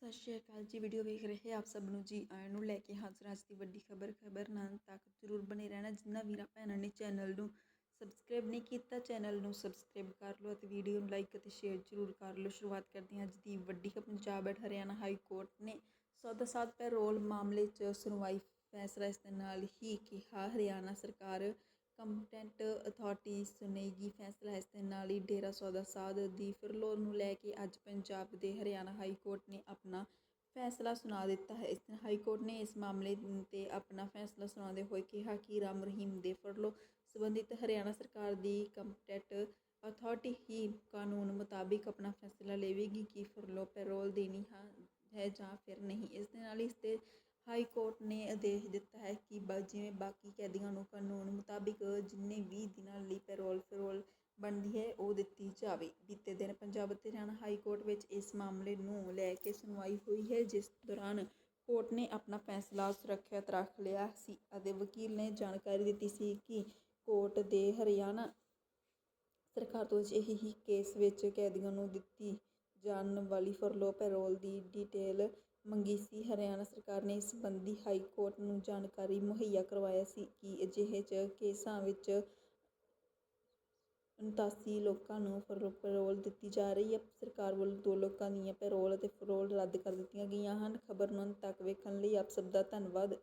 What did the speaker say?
ਸਤਿ ਸ਼੍ਰੀ ਅਕਾਲ ਜੀ ਵੀਡੀਓ ਵੇਖ ਰਹੇ ਆਪ ਸਭ ਨੂੰ ਜੀ, ਆਇਆਂ ਨੂੰ ਲੈ ਕੇ ਹਾਜ਼ਰ ਅੱਜ ਦੀ ਵੱਡੀ ਖਬਰ। ਖਬਰ ਨਾਲ ਤੱਕ ਜ਼ਰੂਰ ਬਣੇ ਰਹਿਣਾ, ਜਿੰਨਾ ਵੀਰਾਂ ਭੈਣਾਂ ਨੇ ਚੈਨਲ ਨੂੰ ਸਬਸਕ੍ਰਾਈਬ ਨਹੀਂ ਕੀਤਾ ਚੈਨਲ ਨੂੰ ਸਬਸਕ੍ਰਾਈਬ ਕਰ ਲਓ ਅਤੇ ਵੀਡੀਓ ਨੂੰ ਲਾਈਕ ਅਤੇ ਸ਼ੇਅਰ ਜ਼ਰੂਰ ਕਰ ਲਓ। ਸ਼ੁਰੂਆਤ ਕਰਦੇ ਹਾਂ ਅੱਜ ਦੀ ਵੱਡੀ ਖਬਰ, Punjab and Haryana high court ਨੇ ਸੌਦਾ ਸਾਧ ਪੈਰੋਲ ਮਾਮਲੇ 'ਚ ਸੁਣਵਾਈ, ਫੈਸਲਾ ਇਸ ਦੇ ਨਾਲ ਹੀ ਕਿਹਾ, ਹਰਿਆਣਾ ਸਰਕਾਰ ਕੰਪਟੈਂਟ ਅਥਾਰਟੀ ਸੁਣੇਗੀ ਫੈਸਲਾ ਇਸ ਦੇ ਨਾਲ ਹੀ ਡੇਰਾ ਸੌਦਾ ਸਾਧ ਦੀ ਫਿਰਲੋ ਨੂੰ ਲੈ ਕੇ ਅੱਜ ਪੰਜਾਬ ਦੇ ਹਰਿਆਣਾ ਹਾਈ ਕੋਰਟ ਨੇ ਆਪਣਾ ਫੈਸਲਾ ਸੁਣਾ ਦਿੱਤਾ ਹੈ। ਇਸ ਦਿਨ ਹਾਈ ਕੋਰਟ ਨੇ ਇਸ ਮਾਮਲੇ ਤੇ ਆਪਣਾ ਫੈਸਲਾ ਸੁਣਾਉਂਦੇ ਹੋਏ ਕਿਹਾ ਕਿ ਰਾਮ ਰਹੀਮ ਦੇ ਫਰਲੋ ਸੰਬੰਧਿਤ ਹਰਿਆਣਾ ਸਰਕਾਰ ਦੀ ਕੰਪਟੈਂਟ ਅਥਾਰਟੀ ਹੀ ਕਾਨੂੰਨ ਮੁਤਾਬਿਕ ਆਪਣਾ ਫੈਸਲਾ ਲਵੇਗੀ ਕਿ ਫਰਲੋ ਪੈਰੋਲ ਦੇਣੀ ਹੈ ਜਾਂ ਫਿਰ ਨਹੀਂ। ਇਸ ਦੇ ਨਾਲ ਇਸ ਤੇ ਹਾਈ ਕੋਰਟ ਨੇ ਆਦੇਸ਼ ਦਿੱਤਾ ਹੈ ਕਿ ਬ, ਜਿਵੇਂ ਬਾਕੀ ਕੈਦੀਆਂ ਨੂੰ ਕਾਨੂੰਨ ਮੁਤਾਬਿਕ ਜਿੰਨੇ 20 ਦਿਨਾਂ ਲਈ ਪੈਰੋਲ ਫਰੋਲ ਬਣਦੀ ਹੈ, ਉਹ ਦਿੱਤੀ ਜਾਵੇ। ਬੀਤੇ ਦਿਨ ਪੰਜਾਬ ਅਤੇ ਹਰਿਆਣਾ ਹਾਈ ਕੋਰਟ ਵਿੱਚ ਇਸ ਮਾਮਲੇ ਨੂੰ ਲੈ ਕੇ ਸੁਣਵਾਈ ਹੋਈ ਹੈ, ਜਿਸ ਦੌਰਾਨ ਕੋਰਟ ਨੇ ਆਪਣਾ ਫੈਸਲਾ ਸੁਰੱਖਿਅਤ ਰੱਖ ਲਿਆ ਸੀ ਅਤੇ ਵਕੀਲ ਨੇ ਜਾਣਕਾਰੀ ਦਿੱਤੀ ਸੀ ਕਿ ਕੋਰਟ ਦੇ ਹਰਿਆਣਾ ਸਰਕਾਰ ਤੋਂ ਅਜਿਹੇ ਹੀ ਕੇਸ ਵਿੱਚ ਕੈਦੀਆਂ ਨੂੰ ਦਿੱਤੀ ਜਾਣ ਵਾਲੀ ਫਰਲੋ ਪੈਰੋਲ ਦੀ ਡਿਟੇਲ ਮੰਗੀ ਸੀ। ਹਰਿਆਣਾ ਸਰਕਾਰ ਨੇ ਇਸ ਸੰਬੰਧੀ ਹਾਈ ਕੋਰਟ ਨੂੰ ਜਾਣਕਾਰੀ ਮੁਹੱਈਆ ਕਰਵਾਇਆ ਸੀ ਕਿ ਅਜਿਹੇ ਚ ਕੇਸਾਂ ਵਿੱਚ 79 ਲੋਕਾਂ ਨੂੰ ਫਰੋ ਪੈਰੋਲ ਦਿੱਤੀ ਜਾ ਰਹੀ ਹੈ। ਸਰਕਾਰ ਵੱਲੋਂ ਦੋ ਲੋਕਾਂ ਦੀਆਂ ਪੈਰੋਲ ਅਤੇ ਫਰੋਲ ਰੱਦ ਕਰ ਦਿੱਤੀਆਂ ਗਈਆਂ ਹਨ। ਖਬਰ ਨੂੰ ਅੰਤ ਤੱਕ ਵੇਖਣ ਲਈ ਆਪ ਸਭ ਦਾ ਧੰਨਵਾਦ।